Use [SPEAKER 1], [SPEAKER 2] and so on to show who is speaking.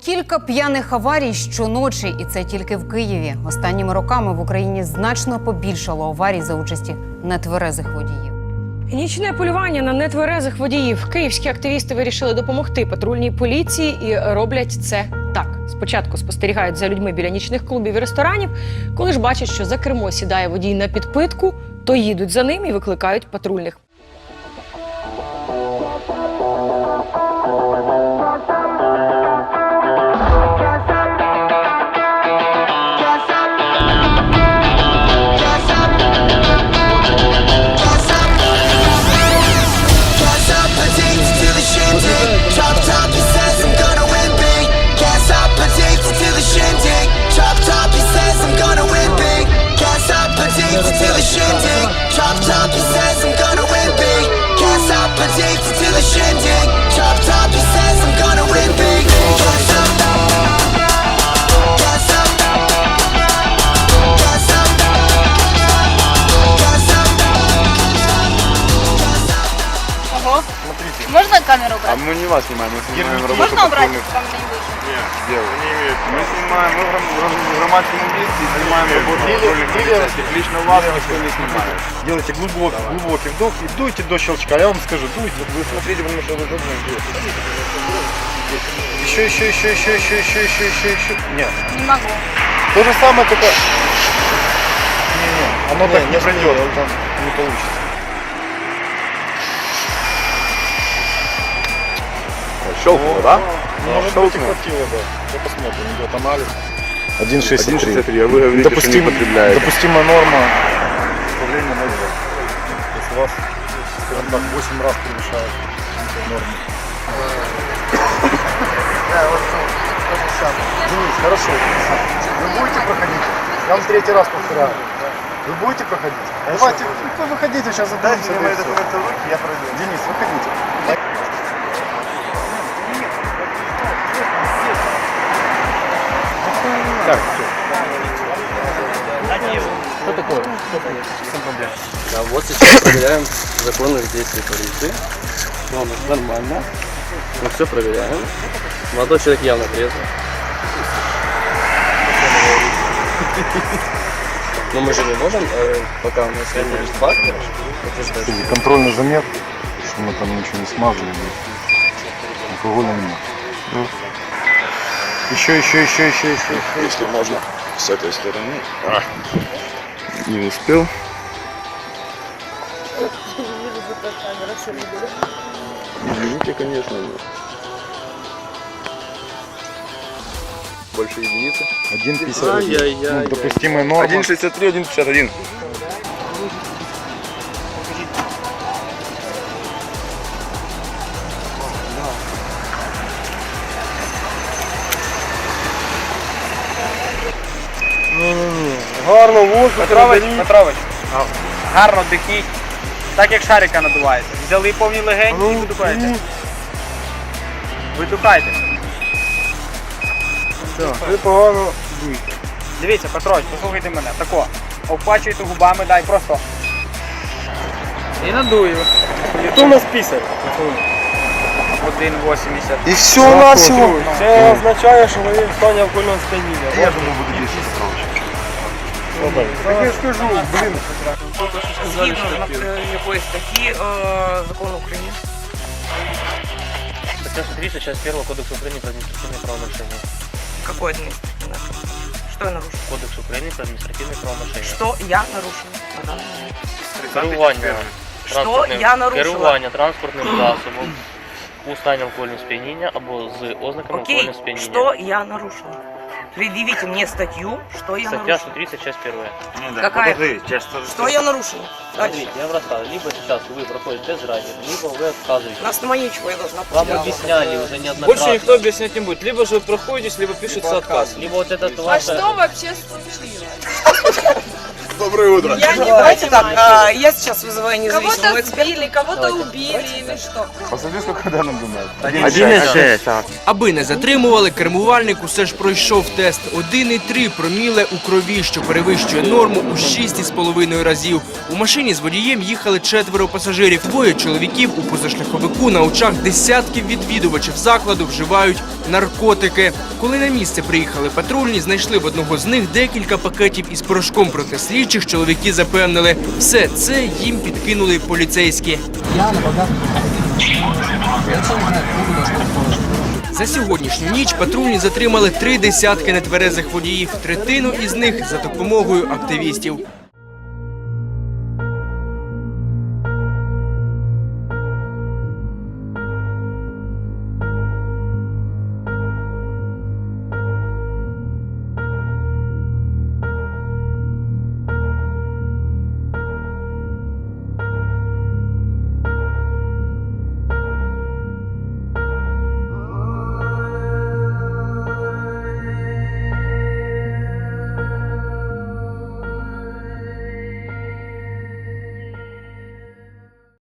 [SPEAKER 1] Кілька п'яних аварій щоночі, і це тільки в Києві. Останніми роками в Україні значно побільшало аварій за участі нетверезих водіїв.
[SPEAKER 2] Нічне полювання на нетверезих водіїв. Київські активісти вирішили допомогти патрульній поліції і роблять це так. Спочатку спостерігають за людьми біля нічних клубів і ресторанів. Коли ж бачать, що за кермо сідає водій на підпитку, то їдуть за ним і викликають патрульних.
[SPEAKER 3] Top, he says I'm gonna win big. Gas up, addicted to the shindig. Drop top, he
[SPEAKER 4] Можно камеру
[SPEAKER 5] А
[SPEAKER 4] убрать?
[SPEAKER 5] мы не вас снимаем, мы снимаем работу
[SPEAKER 4] Можно убрать
[SPEAKER 5] патрульных
[SPEAKER 4] камеру
[SPEAKER 5] дел. Мы снимаем, мы в гром- в громадском месте снимаем работу полицейских. Лично вас никто не снимает.
[SPEAKER 6] Делайте глубокий, глубокий вдох и дуйте до щелчка. Я вам скажу, дуйте. Вы смотрите, потому что вы должны Еще, еще, еще, еще, еще, еще, еще, еще, еще. Нет.
[SPEAKER 4] Не могу.
[SPEAKER 6] То же самое, только... Не, не, оно так не пройдет, там не получится.
[SPEAKER 5] Щелкнуло, да?
[SPEAKER 6] Может быть и хватило, да. Я посмотрим, идет анализ. 1,63.
[SPEAKER 5] 1,63, а вы говорите, что не
[SPEAKER 6] Допустим-
[SPEAKER 5] потребляете.
[SPEAKER 6] Допустимая норма управления на день. Если вас, скажем так, 8 раз превышает норму. Денис, хорошо. Вы будете проходить? Я вам третий раз повторяю. Вы будете проходить? Давайте, ну, выходите, сейчас зададимся. Дайте мне мои документы в руки, я пройду. Денис, выходите. Так, Что такое?
[SPEAKER 7] А вот сейчас проверяем законность действий полиции. Ну, ну, нормально. Мы все проверяем. Молодой человек явно трезвый. Но мы же не можем, э, пока у нас подтверждать.
[SPEAKER 6] Или контрольный замер, что мы там ничего не смазали. Алкоголя нет. Еще, еще, еще, еще, еще.
[SPEAKER 5] Если можно, с этой стороны. А, Не успел. Извините, конечно. но- Больше единицы.
[SPEAKER 6] 1,51.
[SPEAKER 7] Ай-яй-яй.
[SPEAKER 6] Ну, допустимая норма.
[SPEAKER 5] 1,63, 1,51.
[SPEAKER 6] Гарно воздух.
[SPEAKER 8] Петрович, Петрович, гарно дихніть, так як шарика надуваєте. Взяли повні легені і видухаєте. Видухайте.
[SPEAKER 6] Ви погано
[SPEAKER 8] Дивіться, Петрович, послухайте мене. Тако. Обпачуйте губами, дай просто. І надую.
[SPEAKER 6] Хто у нас пісар?
[SPEAKER 8] 1,80.
[SPEAKER 6] І все на всього. Це означає, що вони в стані алкогольного сп'яніння. Я думаю, буде більше Так я ж кажу, блін.
[SPEAKER 2] Згідно з якоїсь статті е, закону України.
[SPEAKER 7] Статья 30, часть 1 Кодекса Украины про административные правонарушения.
[SPEAKER 2] Какой адміністративний? Що я нарушила?
[SPEAKER 7] Кодекс Украины про административные правонарушения.
[SPEAKER 2] Що я нарушила? на даний момент?
[SPEAKER 7] Керування
[SPEAKER 2] Що
[SPEAKER 7] транспортним,
[SPEAKER 2] я нарушила?
[SPEAKER 7] керування транспортним засобом у стані алкогольного сп'яніння або з ознаками
[SPEAKER 2] Окей,
[SPEAKER 7] алкогольного сп'яніння.
[SPEAKER 2] что я нарушила? Предъявите мне статью, что я
[SPEAKER 7] Стаття
[SPEAKER 2] нарушила.
[SPEAKER 7] 130, часть 1.
[SPEAKER 2] Какая? Что я нарушила? Дальше.
[SPEAKER 7] Смотрите, я вам рассказываю, либо сейчас вы проходите тест драйвинг, либо вы отказываетесь.
[SPEAKER 2] На основании чего я должна
[SPEAKER 7] Вам
[SPEAKER 2] потеряла?
[SPEAKER 7] объясняли уже неоднократно.
[SPEAKER 9] Больше никто объяснять не будет. Либо же вы проходите, либо пишется отказ.
[SPEAKER 7] Либо вот этот
[SPEAKER 4] А
[SPEAKER 7] ваш...
[SPEAKER 4] что вообще случилось?
[SPEAKER 5] Доброе утро.
[SPEAKER 10] Я не давайте так, а, я сейчас вызываю независимого эксперта.
[SPEAKER 4] кого-то убили или что?
[SPEAKER 5] Посмотри, сколько данных думает.
[SPEAKER 7] Один із шесть.
[SPEAKER 9] Аби не затримували, кермувальник усе ж пройшов тест 1,3 проміле у крові, що перевищує норму у 6,5 разів. У машині з водієм їхали четверо пасажирів. Двоє чоловіків у позашляховику на очах десятків відвідувачів закладу вживають наркотики. Коли на місце приїхали патрульні, знайшли в одного з них декілька пакетів із порошком проти слідчих. Чоловіки запевнили, все це їм підкинули поліцейські. За сьогоднішню ніч патрульні затримали три десятки нетверезих водіїв, третину із них за допомогою активістів.